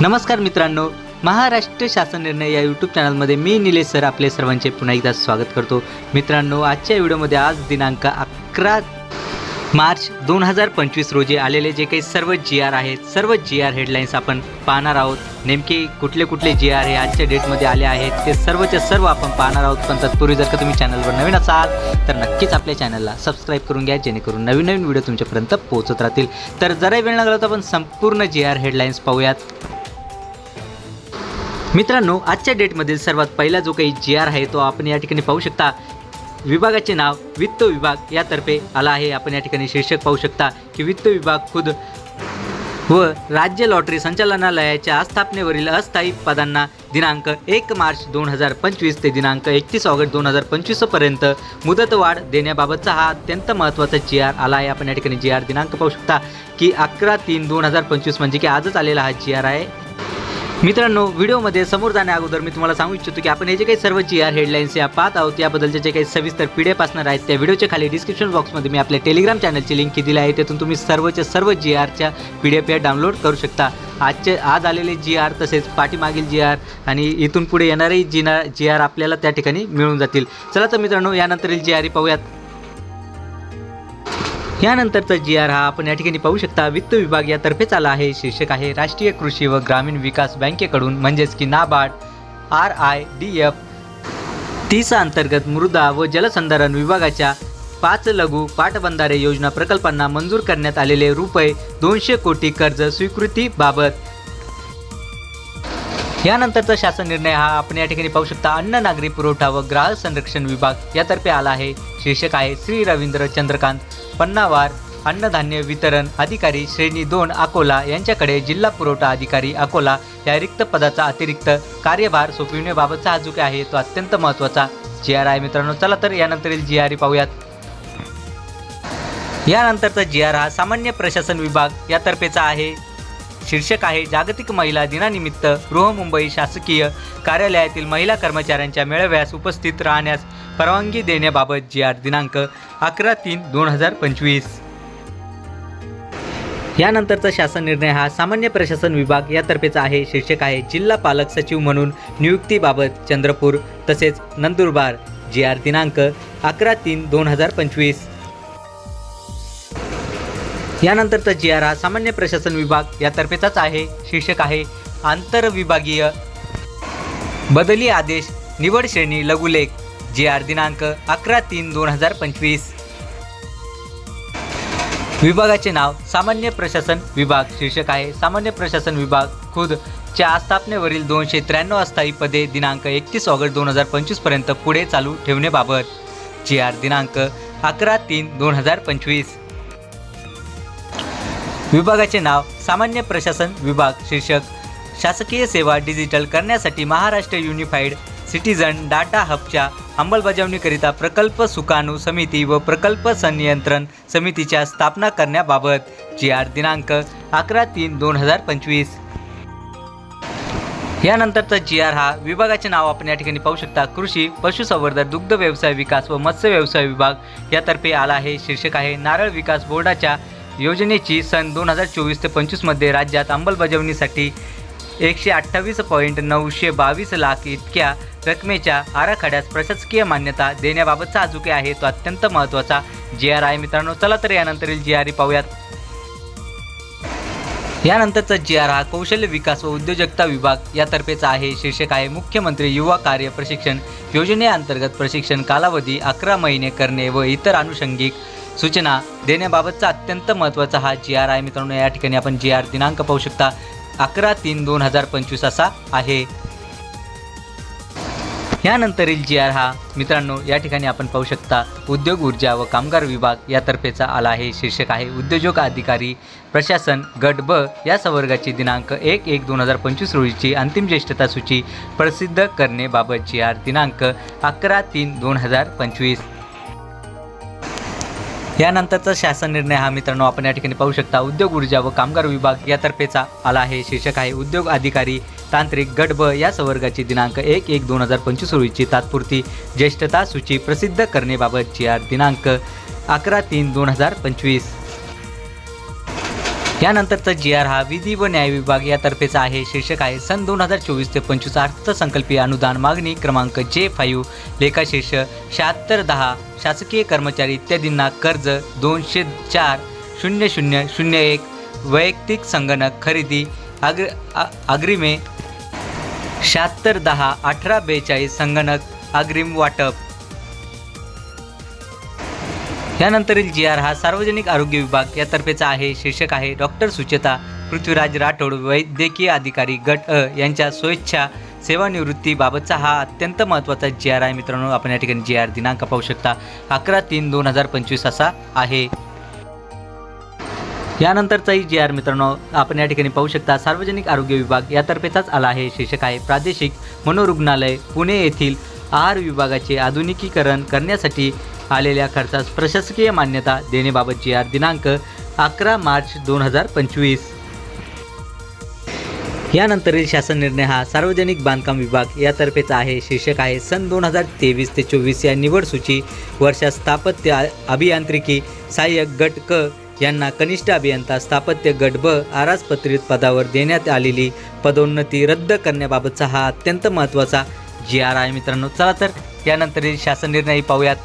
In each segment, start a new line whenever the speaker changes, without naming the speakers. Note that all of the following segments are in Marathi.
नमस्कार मित्रांनो महाराष्ट्र शासन निर्णय या यूट्यूब चॅनलमध्ये मी निलेश सर आपले सर्वांचे पुन्हा एकदा स्वागत करतो. मित्रांनो आजच्या व्हिडिओमध्ये आज दिनांक अकरा मार्च दोन हजार पंचवीस रोजी आलेले जे काही सर्व जी आर आहेत सर्व जी आर हेडलाईन्स आपण पाहणार आहोत. नेमके कुठले कुठले जी आर हे आजच्या डेटमध्ये आले आहेत ते सर्वच्या सर्व आपण पाहणार आहोत. पण तत्पूर्वी जर का तुम्ही चॅनलवर नवीन असाल तर नक्कीच आपल्या चॅनलला सबस्क्राईब करून घ्या जेणेकरून नवीन नवीन व्हिडिओ तुमच्यापर्यंत पोहोचत राहतील. तर जरा वेळ लागला तर आपण संपूर्ण जी आर हेडलाईन्स पाहूयात. मित्रांनो आजच्या डेटमधील सर्वात पहिला जो काही जी आर आहे तो आपण या ठिकाणी पाहू शकता. विभागाचे नाव वित्त विभाग यातर्फे आला आहे. आपण या ठिकाणी शीर्षक पाहू शकता की वित्त विभाग खुद व राज्य लॉटरी संचालनालयाच्या आस्थापनेवरील अस्थायी पदांना दिनांक एक मार्च दोन हजार पंचवीस ते दिनांक एकतीस ऑगस्ट दोन हजार पंचवीसपर्यंत मुदतवाढ देण्याबाबतचा हा अत्यंत महत्त्वाचा जी आर आला आहे. आपण या ठिकाणी जी आर दिनांक पाहू शकता की अकरा तीन दोन हजार पंचवीस म्हणजे की आजच आलेला हा जी आर आहे. मित्रांनो व्हिडिओमध्ये समोर जाण्या अगोदर मी तुम्हाला सांगू इच्छितो की आपण हे जे काही सर्व जी आर हेडलाईन्स या पाहत आहोत याबद्दलचे जे काही सविस्तर पी डी असणार आहेत त्या व्हिडिओच्या खाली डिस्क्रिप्शन बॉक्समध्ये मी आपल्या टेलिग्राम चॅनलची लिंक दिली आहे. त्यातून तुम्ही सर्वच्या सर्व जी आरच्या पी डी एफ या डाउनलोड करू शकता. आजचे आज आलेले जी आर तसेच पाठीमागील जी आर आणि इथून पुढे येणारेही जी ना जी आर आपल्याला त्या ठिकाणी मिळून जातील. चला तर मित्रांनो यानंतरील जी आर पाहूयात. यानंतरचा जी आर हा आपण या ठिकाणी पाहू शकता. वित्त विभाग यातर्फेच आला आहे. शीर्षक आहे राष्ट्रीय कृषी व ग्रामीण विकास बँकेकडून म्हणजेच की NABARD R I D F. Tissa अंतर्गत मृदा व जलसंधारण विभागाच्या पाच लघु पाटबंधारे योजना प्रकल्पांना मंजूर करण्यात आलेले रुपये दोनशे कोटी कर्ज स्वीकृतीबाबत यानंतरचा शासन निर्णय हा आपण या ठिकाणी पाहू शकता. अन्न नागरी पुरवठा व ग्राहक संरक्षण विभाग यातर्फे आला आहे. शीर्षक आहे श्री रवींद्र चंद्रकांत. पन्नावार अन्नधान्य वितरण अधिकारी श्रेणी दोन अकोला. यांच्याकडे जिल्हा पुरवठा अधिकारी अकोला या रिक्त पदाचा अतिरिक्त कार्यभार सोपविण्याबाबतचा हा जो काही आहे. तो अत्यंत महत्त्वाचा. जी आर आहे मित्रांनो चला तर यानंतरील जी आर पाहूयात. यानंतरचा जी आर हा सामान्य प्रशासन विभाग यातर्फेचा आहे. शीर्षक आहे जागतिक महिला दिनानिमित्त बृहमुंबई शासकीय कार्यालयातील महिला कर्मचाऱ्यांच्या मेळाव्यास उपस्थित राहण्यास परवानगी देण्याबाबत जी आर दिनांक अकरा तीन दोन हजार पंचवीस. यानंतरचा शासन निर्णय हा सामान्य प्रशासन विभाग यातर्फेचा आहे. शीर्षक आहे जिल्हा पालक सचिव म्हणून नियुक्तीबाबत चंद्रपूर तसेच नंदुरबार. जी आर दिनांक अकरा तीन दोन हजार पंचवीस. यानंतरचा जी आर हा सामान्य प्रशासन विभाग यातर्फेचाच आहे शीर्षक आहे आंतरविभागीय. बदली आदेश निवड श्रेणी लघुलेख जी आर दिनांक अकरा तीन दोन हजार पंचवीस. विभागाचे नाव सामान्य प्रशासन विभाग शीर्षक आहे सामान्य प्रशासन विभाग खुद. च्या आस्थापनेवरील दोनशे त्र्याण्णव अस्थायी पदे दिनांक एकतीस ऑगस्ट दोन हजार पंचवीसपर्यंत पुढे चालू ठेवण्याबाबत. जी आर दिनांक अकरा तीन दोन हजार पंचवीस. विभागाचे नाव सामान्य प्रशासन विभाग शीर्षक शासकीय सेवा डिजिटल करण्यासाठी महाराष्ट्र युनिफाईड सिटीजन डाटा हबच्या अंमलबजावणीकरिता प्रकल्प सुकाणू समिती व प्रकल्प संनियंत्रण समितीच्या स्थापना करण्याबाबत जी आर दिनांक अकरा तीन दोन हजार पंचवीस. यानंतरचा जी आर हा विभागाचे नाव आपण या ठिकाणी पाहू शकता. कृषी पशुसंवर्धन दुग्ध व्यवसाय विकास व मत्स्य व्यवसाय विभाग यातर्फे आला आहे. शीर्षक आहे नारळ विकास बोर्डाच्या योजनेची सन दोन हजार चोवीस ते पंचवीसमध्ये राज्यात अंमलबजावणीसाठी एकशे अठ्ठावीस पॉईंट नऊशे बावीस लाख इतक्या रकमेच्या आराखड्यास प्रशासकीय मान्यता देण्याबाबतचा अजुके आहे. तो अत्यंत महत्त्वाचा जी आर आहे. मित्रांनो चला तर यानंतरील जी आर ई पाहूयात. यानंतरचा जी आर हा कौशल्य विकास व उद्योजकता विभाग यातर्फेचा आहे. शीर्षक आहे मुख्यमंत्री युवा कार्य प्रशिक्षण योजनेअंतर्गत प्रशिक्षण कालावधी अकरा महिने करणे व इतर आनुषंगिक सूचना देण्याबाबतचा अत्यंत महत्त्वाचा हा जी आर आहे मित्रांनो या ठिकाणी आपण जी आर दिनांक पाहू शकता. अकरा तीन दोन हजार पंचवीस असा आहे. यानंतरील जी आर हा मित्रांनो या ठिकाणी आपण पाहू शकता उद्योग ऊर्जा व कामगार विभाग यातर्फेचा आला आहे शीर्षक आहे उद्योजक अधिकारी प्रशासन गट ब या संवर्गाची दिनांक एक एक दोन हजार पंचवीस रोजीची अंतिम ज्येष्ठता सूची प्रसिद्ध करणेबाबत जी आर दिनांक अकरा तीन दोन हजार पंचवीस. यानंतरचा शासन निर्णय हा मित्रांनो आपण या ठिकाणी पाहू शकता. उद्योग ऊर्जा व कामगार विभाग यातर्फेचा आला आहे. शीर्षक आहे उद्योग अधिकारी तांत्रिक गट ब या संवर्गाची दिनांक एक एक दोन हजार पंचवीस रोजीची तात्पुरती ज्येष्ठता सूची प्रसिद्ध करण्याबाबतची आर दिनांक अकरा तीन दोन हजार पंचवीस. यानंतरचा जी आर हा विधी व न्याय विभाग यातर्फेचा आहे. शीर्षक आहे सन दोन हजार चोवीस ते पंचवीस अर्थसंकल्पीय अनुदान मागणी क्रमांक जे फाईव्ह लेखाशीर्ष शहात्तर दहा शासकीय कर्मचारी इत्यादींना कर्ज दोनशे चार शून्य शून्य शून्य एक वैयक्तिक संगणक खरेदी अग्र अग्रिमे शहात्तर दहा अठरा बेचाळीस संगणक अग्रिम वाटप. यानंतरील जी आर हा सार्वजनिक आरोग्य विभाग यातर्फेचा आहे. शीर्षक आहे डॉक्टर सुचेता पृथ्वीराज राठोड वैद्यकीय अधिकारी गट अ यांच्या स्वेच्छा सेवानिवृत्तीबाबतचा हा अत्यंत महत्त्वाचा जी आर आहे. मित्रांनो आपण या ठिकाणी जी आर दिनांक पाहू शकता. अकरा तीन दोन हजार पंचवीस असा आहे. यानंतरचाही जी आर मित्रांनो आपण या ठिकाणी पाहू शकता सार्वजनिक आरोग्य विभाग यातर्फेचाच आला आहे. शीर्षक आहे प्रादेशिक मनोरुग्णालय पुणे येथील आहार विभागाचे आधुनिकीकरण करण्यासाठी आलेल्या खर्चास प्रशासकीय मान्यता देण्याबाबत जी आर दिनांक अकरा मार्च दोन हजार पंचवीस. यानंतरील शासन निर्णय हा सार्वजनिक बांधकाम विभाग यातर्फेचा आहे. शीर्षक आहे सन दोन हजार तेवीस ते चोवीस या निवड सूची वर्षात स्थापत्य अभियांत्रिकी सहाय्यक गट क यांना कनिष्ठ अभियंता स्थापत्य गट ब आराजपत्रित पदावर देण्यात आलेली पदोन्नती रद्द करण्याबाबतचा हा अत्यंत महत्त्वाचा जी आर आहे मित्रांनो. चला तर यानंतरील शासन निर्णय पाहूयात.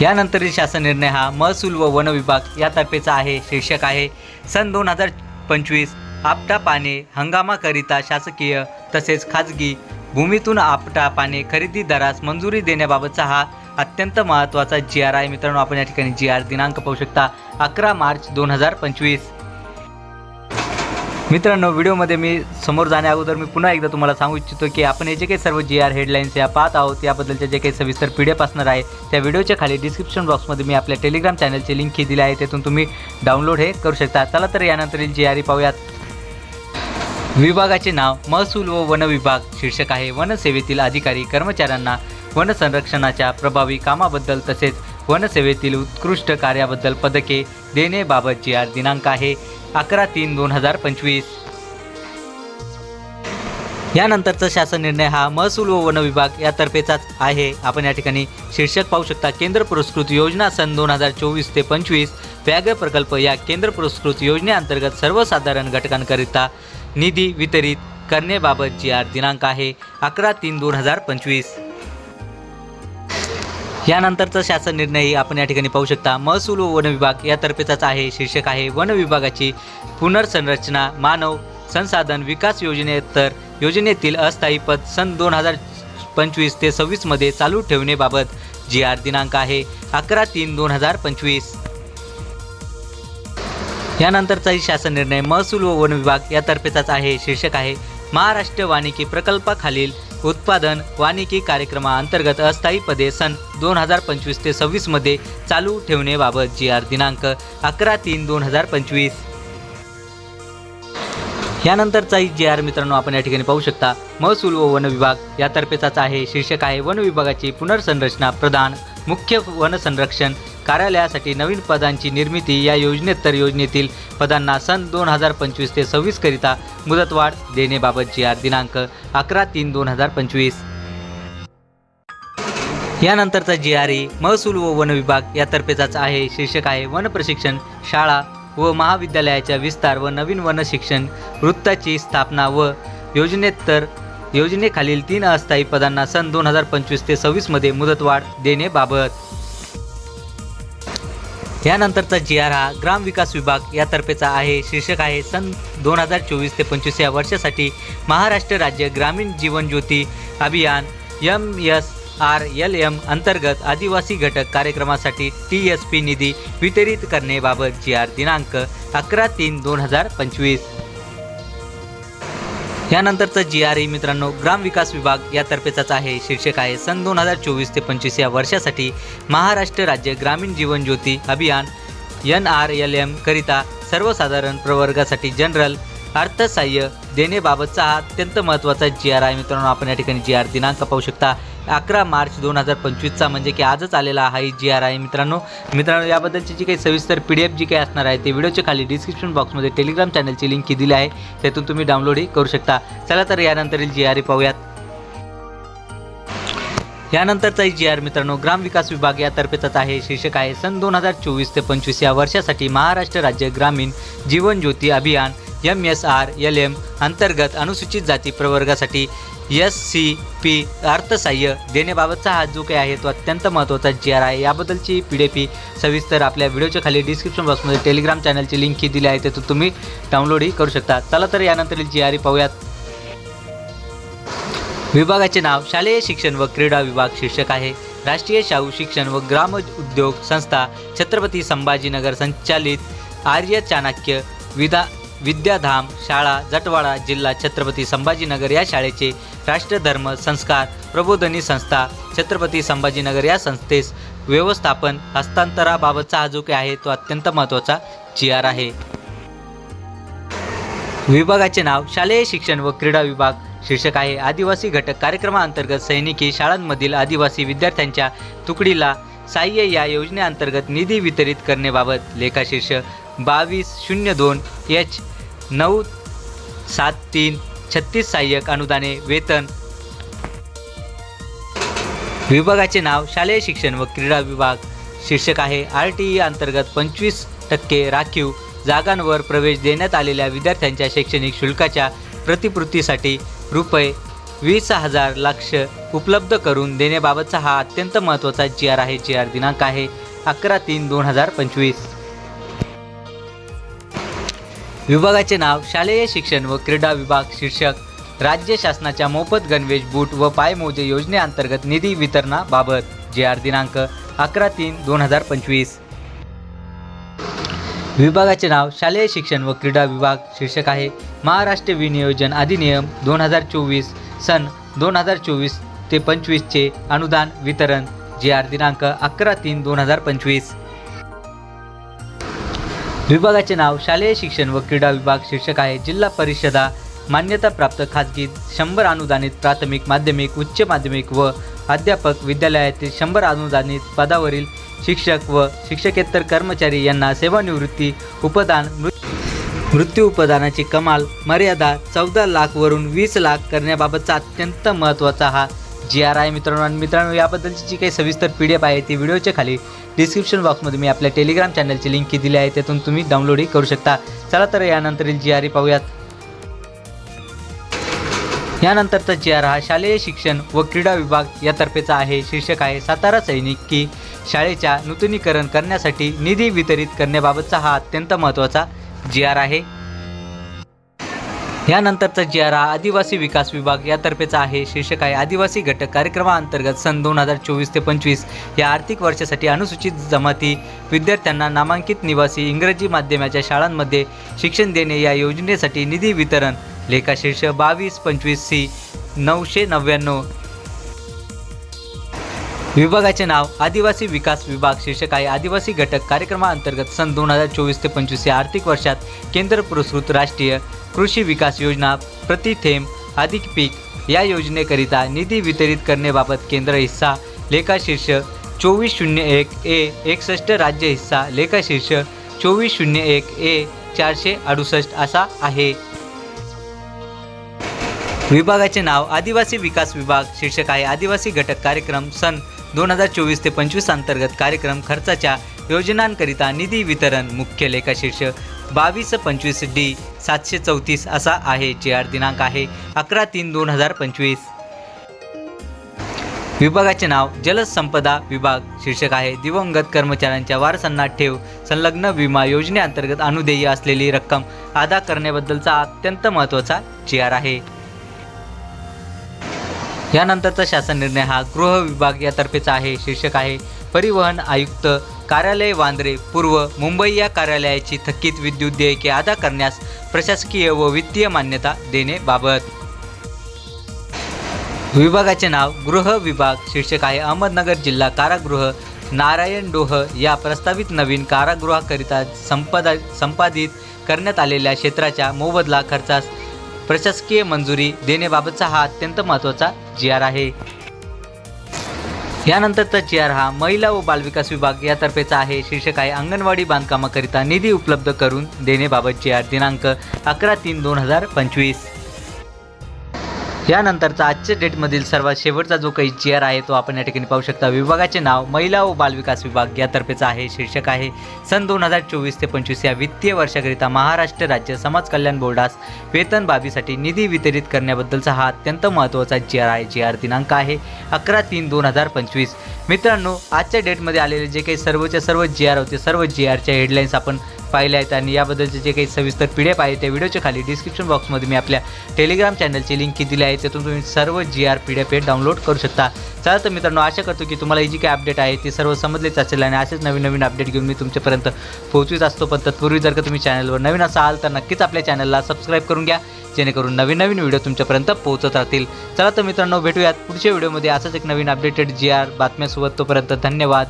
यानंतरील शासन निर्णय हा महसूल व वन विभाग यातर्फेचा आहे शीर्षक आहे. सन दोन हजार पंचवीस आपटा पाने हंगामाकरिता शासकीय तसेच खाजगी भूमीतून आपटा पाने खरेदी दरास मंजुरी देण्याबाबतचा हा अत्यंत महत्त्वाचा जी आर आहे मित्रांनो आपण या ठिकाणी जी आर दिनांक पाहू शकता. अकरा मार्च दोन हजार पंचवीस. मित्रांनो व्हिडिओमध्ये मी समोर जाण्या अगोदर मी पुन्हा एकदा तुम्हाला सांगू इच्छितो की आपण हे जे काही सर्व जी आर हेडलाईन्स या पाहत आहोत याबद्दलच्या जे काही सविस्तर पी डी एफ असणार आहे त्या व्हिडिओच्या खाली डिस्क्रिप्शन बॉक्समध्ये मी आपल्या टेलिग्राम चॅनलची लिंक ही दिली आहे तेथून तुम्ही डाउनलोड हे करू शकता. चला तर यानंतरील जी आर पाहूयात. विभागाचे नाव महसूल व वन विभाग. शीर्षक आहे वनसेवेतील अधिकारी कर्मचाऱ्यांना वन संरक्षणाच्या प्रभावी कामाबद्दल तसेच वनसेवेतील उत्कृष्ट कार्याबद्दल पदके देण्याबाबत जी आर दिनांक आहे. अकरा तीन दोन हजार पंचवीस. यानंतरचा शासन निर्णय हा महसूल व वन विभाग यातर्फेचाच आहे. आपण या ठिकाणी शीर्षक पाहू शकता केंद्र पुरस्कृत योजना सन दोन हजार चोवीस ते पंचवीस व्याघ्र प्रकल्प या केंद्र पुरस्कृत योजनेअंतर्गत सर्वसाधारण घटकांकरिता निधी वितरित करण्याबाबत जी आर दिनांक आहे अकरा तीन दोन हजार पंचवीस. यानंतरचा शासन निर्णयही आपण या ठिकाणी पाहू शकता. महसूल व वन विभाग यातर्फेचाच आहे. शीर्षक आहे वन विभागाची पुनर्संरचना मानव संसाधन विकास योजनेतर योजनेतील अस्थायी पद सन दोन हजार पंचवीस ते सव्वीसमध्ये चालू ठेवण्याबाबत जी आर दिनांक आहे अकरा तीन दोन हजार पंचवीस. यानंतरचाही शासन निर्णय महसूल व वन विभाग यातर्फेचाच आहे. शीर्षक आहे महाराष्ट्र वानिकी प्रकल्पाखालील उत्पादन वानिकी कार्यक्रमाअंतर्गत अस्थायी पदे सन दोन हजार पंचवीस ते सव्वीसमध्ये चालू ठेवणेबाबत जी आर दिनांक अकरा तीन दोन हजार पंचवीस. यानंतरचाही जी आर मित्रांनो आपण या ठिकाणी पाहू शकता महसूल व वन विभाग यातर्फेचाच आहे. शीर्षक आहे वन विभागाची पुनर्संरचना प्रदान मुख्य वनसंरक्षण कार्यालयासाठी नवीन पदांची निर्मिती या योजनेतर योजनेतील पदांना सन दोन हजार पंचवीस ते सव्वीसकरिता मुदतवाढ देण्याबाबतची जी आर दिनांक अकरा तीन दोन हजार पंचवीस. यानंतरचा जी आर ई महसूल व वन विभाग यातर्फेचाच आहे. शीर्षक आहे वन प्रशिक्षण शाळा व महाविद्यालयाच्या विस्तार व नवीन वन शिक्षण वृत्ताची स्थापना व योजनेतर योजनेखालील तीन अस्थायी पदांना सन दोन हजार पंचवीस ते सव्वीसमध्ये मुदतवाढ देण्याबाबत यानंतरचा जी आर हा ग्रामविकास विभाग यातर्फेचा आहे. शीर्षक आहे सन दोन हजार चोवीस ते पंचवीस या वर्षासाठी महाराष्ट्र राज्य ग्रामीण जीवन ज्योती अभियान M S R L M अंतर्गत आदिवासी घटक कार्यक्रमासाठी टी एस पी निधी वितरित करण्याबाबत जी आर दिनांक अकरा तीन दोन हजार पंचवीस. यानंतरचं जी आर ई मित्रांनो ग्रामविकास विभाग यातर्फेचाच आहे शीर्षक आहे सन दोन हजार चोवीस ते पंचवीस या वर्षासाठी महाराष्ट्र राज्य ग्रामीण जीवन ज्योती अभियान एन आर एल एम करिता सर्वसाधारण प्रवर्गासाठी जनरल अर्थसहाय्य देण्याबाबतचा हा अत्यंत महत्त्वाचा जी आर आहे. मित्रांनो आपण या ठिकाणी जी आर दिनांक पाहू शकता. अकरा मार्च दोन हजार पंचवीसचा म्हणजे की आजच आलेला हा जी आर आहे मित्रांनो मित्रांनो याबद्दलची जी काही सविस्तर पी डी एफ जी काही असणार आहे ते व्हिडिओच्या खाली डिस्क्रिप्शन बॉक्समध्ये टेलिग्राम चॅनलची लिंक दिली आहे. त्यातून तुम्ही डाउनलोडही करू शकता. चला तर यानंतरील जी आर पाहूयात. यानंतरचा जी आर मित्रांनो ग्रामविकास विभाग यातर्फेचाच आहे. शीर्षक आहे सन दोन हजार चोवीस ते पंचवीस या वर्षासाठी महाराष्ट्र राज्य ग्रामीण जीवन ज्योती अभियान M S R L M अंतर्गत अनुसूचित जाती प्रवर्गासाठी एस सी पी अर्थसहाय्य देण्याबाबतचा हा जो काही आहे तो अत्यंत महत्त्वाचा जी आर आहे. याबद्दलची पी डी पी सविस्तर आपल्या व्हिडिओच्या खाली डिस्क्रिप्शन बॉक्समध्ये टेलिग्राम चॅनलची लिंक ही दिली आहे तिथून तुम्ही डाउनलोडही करू शकता. चला तर यानंतरील जी आर पाहूयात. विभागाचे नाव शालेय शिक्षण व क्रीडा विभाग शीर्षक आहे. राष्ट्रीय शाहू शिक्षण व ग्राम उद्योग संस्था छत्रपती संभाजीनगर संचालित आर्य चाणक्य विदा विद्याधाम शाळा जटवाडा जिल्हा छत्रपती संभाजीनगर या शाळेचे राष्ट्रधर्म संस्कार प्रबोधनी संस्था छत्रपती संभाजीनगर या संस्थेस व्यवस्थापन हस्तांतराबाबतचा हा जो काही आहे तो अत्यंत महत्त्वाचा जी आर आहे. विभागाचे नाव शालेय शिक्षण व क्रीडा विभाग. शीर्षक आहे आदिवासी घटक कार्यक्रमाअंतर्गत सैनिकी शाळांमधील आदिवासी विद्यार्थ्यांच्या तुकडीला साह्य या योजनेअंतर्गत निधी वितरित करण्याबाबत लेखाशीर्ष बावीस शून्य दोन एच नऊ सात तीन छत्तीस सहाय्यक अनुदाने वेतन. विभागाचे नाव शालेय शिक्षण व क्रीडा विभाग. शीर्षक आहे आर टी ई अंतर्गत पंचवीस टक्के राखीव जागांवर प्रवेश देण्यात आलेल्या विद्यार्थ्यांच्या शैक्षणिक शुल्काच्या प्रतिपूर्तीसाठी रुपये वीस हजार लक्ष उपलब्ध करून देण्याबाबतचा हा अत्यंत महत्त्वाचा जी आर आहे जी आर दिनांक आहे अकरा तीन दोन हजार पंचवीस. विभागाचे नाव शालेय शिक्षण व क्रीडा विभाग शीर्षक राज्य शासनाच्या मोफत गणवेश बूट व पायमोजे योजनेअंतर्गत निधी वितरणाबाबत जे आर दिनांक अकरा तीन दोन हजार पंचवीस. विभागाचे नाव शालेय शिक्षण व क्रीडा विभाग शीर्षक आहे महाराष्ट्र विनियोजन अधिनियम दोन हजार चोवीस सन दोन हजार चोवीस ते पंचवीसचे अनुदान वितरण जे आर दिनांक अकरा तीन दोन हजार पंचवीस. विभागाचे नाव शालेय शिक्षण व क्रीडा विभाग शीर्षक आहे. जिल्हा परिषदा मान्यताप्राप्त खाजगी शंभर अनुदानित प्राथमिक माध्यमिक उच्च माध्यमिक व अध्यापक विद्यालयातील शंभर अनुदानित पदावरील शिक्षक व शिक्षकेतर कर्मचारी यांना सेवानिवृत्ती उपदान मृत्यू उपदानाची कमाल मर्यादा चौदा लाखवरून वीस लाख करण्याबाबतचा अत्यंत महत्त्वाचा हा जी आर आहे मित्रांनो आणि मित्रांनो याबद्दलची जी काही सविस्तर पी डी एफ आहे ती व्हिडिओच्या खाली डिस्क्रिप्शन बॉक्समध्ये मी आपल्या टेलिग्राम चॅनलची लिंक दिली आहे त्यातून तुम्ही डाउनलोडही करू शकता. चला तर यानंतरील जी आर पाहूयात. यानंतरचा जी आर हा शालेय शिक्षण व क्रीडा विभाग यातर्फेचा आहे. शीर्षक आहे सातारा सैनिक की शाळेच्या नूतनीकरण करण्यासाठी निधी वितरित करण्याबाबतचा हा अत्यंत महत्त्वाचा जी आर आहे. यानंतरचा जी आर हा आदिवासी विकास विभाग यातर्फेचा आहे. शीर्षक आहे आदिवासी घटक कार्यक्रमाअंतर्गत सन दोन हजार चोवीस ते पंचवीस या आर्थिक वर्षासाठी अनुसूचित जमाती विद्यार्थ्यांना नामांकित निवासी इंग्रजी माध्यमाच्या शाळांमध्ये शिक्षण देणे या योजनेसाठी निधी वितरण. लेखाशीर्ष बावीस पंचवीस सी नऊशे नव्याण्णव. विभागाचे नाव आदिवासी विकास विभाग शीर्षक आहे आदिवासी घटक कार्यक्रमाअंतर्गत सन दोन हजार चोवीस ते पंचवीस या आर्थिक वर्षात केंद्र पुरस्कृत राष्ट्रीय कृषी विकास योजना प्रति थेंब अधिक पीक या योजनेकरिता निधी वितरित करण्याबाबत केंद्र हिस्सा लेखाशीर्ष चोवीस शून्य एक ए एकसष्ट राज्य हिस्सा लेखाशीर्ष चोवीस शून्य एक ए चारशे अडुसष्ट असा आहे. विभागाचे नाव आदिवासी विकास विभाग शीर्षक आहे आदिवासी घटक कार्यक्रम सन दोन हजार चोवीस ते पंचवीस अंतर्गत कार्यक्रम खर्चाच्या योजनांकरिता निधी वितरण मुख्य लेखाशीर्ष बावीस पंचवीस डी सातशे चौतीस असा आहे जे आर दिनांक आहे अकरा तीन दोन हजार पंचवीस. विभागाचे नाव जलसंपदा विभाग शीर्षक आहे. दिवंगत कर्मचाऱ्यांच्या वारसांना ठेव. संलग्न विमा योजनेअंतर्गत अनुदेय असलेली रक्कम अदा करण्याबद्दलचा अत्यंत महत्त्वाचा जी आर आहे. यानंतरचा शासन निर्णय हा गृह विभाग यातर्फेचा आहे शीर्षक आहे. परिवहन आयुक्त कार्यालय वांद्रे पूर्व मुंबई या कार्यालयाची थकीत विद्युत देयके अदा करण्यास प्रशासकीय व वित्तीय मान्यता देणेबाबत विभागाचे नाव गृह विभाग शीर्षक आहे. अहमदनगर जिल्हा कारागृह नारायण डोह या प्रस्तावित नवीन कारागृहाकरिता संपदा संपादित करण्यात आलेल्या क्षेत्राच्या मोबदला खर्चास प्रशासकीय मंजुरी देण्याबाबतचा हा अत्यंत महत्त्वाचा जी आर आहे. यानंतरचा जी आर हा महिला व बालविकास विभाग यातर्फेचा आहे. शीर्षक आहे अंगणवाडी बांधकामाकरिता निधी उपलब्ध करून देण्याबाबत जी आर दिनांक अकरा तीन दोन हजार पंचवीस. यानंतरचा आजच्या डेटमधील सर्वात शेवटचा जो काही जी आर आहे तो आपण या ठिकाणी पाहू शकता. विभागाचे नाव महिला व बालविकास विभाग यातर्फेचा आहे शीर्षक आहे सन दोन हजार चोवीस ते पंचवीस या वित्तीय वर्षाकरिता महाराष्ट्र राज्य समाज कल्याण बोर्डास वेतन बाबीसाठी निधी वितरित करण्याबद्दलचा हा अत्यंत महत्त्वाचा जी आर आहे. जे आर दिनांक आहे अकरा तीन दोन हजार पंचवीस. मित्रांनो आजच्या डेटमध्ये आलेले जे काही सर्वच्या सर्व जी आर होते सर्व जी आरच्या हेडलाईन्स आपण पाहिले आहेत आणि याबद्दलचे जे काही सविस्तर पी डी एफ आहे त्या व्हिडिओच्या खाली डिस्क्रिप्शन बॉक्समध्ये मी आपल्या टेलिग्राम चॅनलची लिंक दिली आहे. त्यातून तुम्ही सर्व G R P D F हे डाउनलोड करू शकता. चला तर मित्रांनो आशा करतो की तुम्हाला ही जी काही अपडेट आहे ती सर्व समजलेच असेल आणि असेच नवीन नवीन अपडेट घेऊन मी तुमच्यापर्यंत पोहोचवीत असतो. पण तत्पूर्वी जर का तुम्ही चॅनलवर नवीन असाल तर नक्कीच आपल्या चॅनलला सबस्क्राईब करून घ्या जेणेकरून नवीन नवीन व्हिडिओ तुमच्यापर्यंत पोहोचत राहतील. चला तर मित्रांनो भेटूयात पुढच्या व्हिडिओमध्ये असंच एक नवीन अपडेटेड जी आर बातम्यासोबत. तोपर्यंत धन्यवाद.